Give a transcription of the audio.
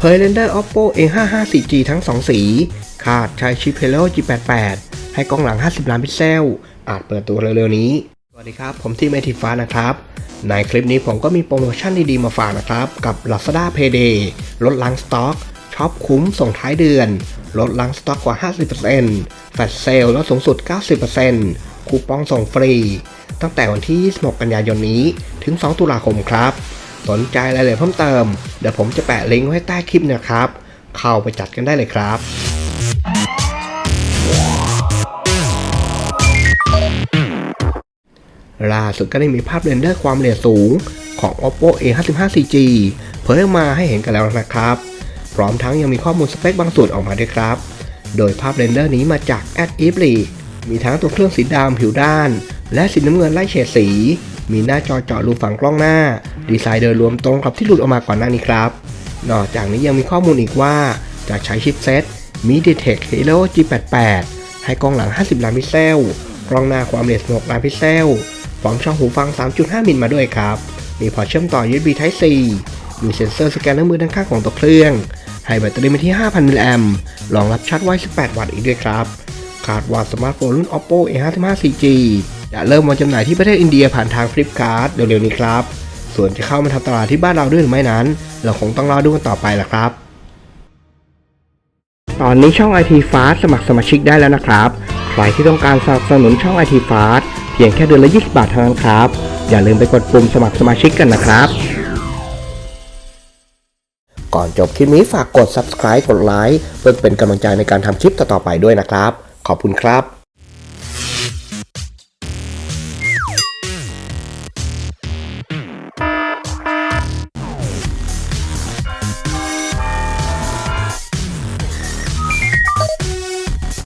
เผยเรนเดอร์ Oppo A55 4G ทั้ง 2 สี คาดใช้ชิป Helio G88 ให้กล้องหลัง 50 ล้านพิกเซล อาจเปิดตัวเร็วๆนี้ สวัสดีครับ ผมที่เมทิฟ้านะครับ ในคลิปนี้ผมก็มีโปรโมชั่นดีๆมาฝากนะครับ กับ Lazada Payday ลดล้างสต็อกช็อปคุ้มส่งท้ายเดือน ลดล้างสต็อกกว่า 50%แฟลชเซลลดสูงสุด 90%คูปองส่งฟรี ตั้งแต่วันที่ 26 กันยายนนี้ถึง 2 ตุลาคมครับ สนใจรายละเอียดเพิ่มเติม เดี๋ยวผมจะแปะลิงก์ไว้ใต้คลิปนะครับ เข้าไปจัดกันได้เลยครับล่าสุดก็ได้มีภาพเรนเดอร์ความละเอียดสูงของ Oppo A55 4G เผยออกมาให้เห็นกันแล้วนะครับ พร้อมทั้งยังมีข้อมูลสเปคบางส่วนออกมาด้วยครับ โดยภาพเรนเดอร์นี้มาจาก a d e b l y มีทั้งตัวเครื่องสีดำผิวด้าน และสีน้ำเงินไล่เฉดสี มีหน้าจอเจาะรูฝั่งกล้องหน้า ดีไซน์โดยรวมตรงกับที่หลุดออกมาก่อนหน้านี้ครับ นอกจากนี้ยังมีข้อมูลอีกว่าจะใช้ชิปเซต MediaTek Helio G88 ให้กล้องหลัง 50 ล้านพิกเซล กล้องหน้าความละเอียด16ล้านพิกเซล พร้อมช่องหูฟัง 3.5 มิลมาด้วยครับ มีพอร์ตเชื่อมต่อ USB Type C มีเซ็นเซอร์สแกนนอร์มือด้านข้างของตัวเครื่อง ให้แบตเตอรี่มาที่ 5,000 มิลลิแอมป์รองรับชาร์จไว้ 18 วัตต์อีกด้วยครับคาดว่าสมาร์ทโฟนรุ่น Oppo A55 4G จะเริ่มวางจำหน่ายที่ประเทศอินเดียผ่านทาง Flipkart เร็วๆนี้ครับ ส่วนจะเข้ามาทำตลาดที่บ้านเราด้วยหรือไม่นั้น เราคงต้องรอดูกันต่อไปละครับ ตอนนี้ช่อง IT Fast สมัครสมาชิกได้แล้วนะครับ ใครที่ต้องการสนับสนุนช่อง IT Fast เพียงแค่เดือนละ 20 บาทเท่านั้นครับ อย่าลืมไปกดปุ่มสมัครสมาชิกกันนะครับ ก่อนจบคลิปนี้ฝากกด subscribe กดไลค์เพื่อเป็นกำลังใจในการทำคลิปต่อๆไปด้วยนะครับ ขอบคุณครับ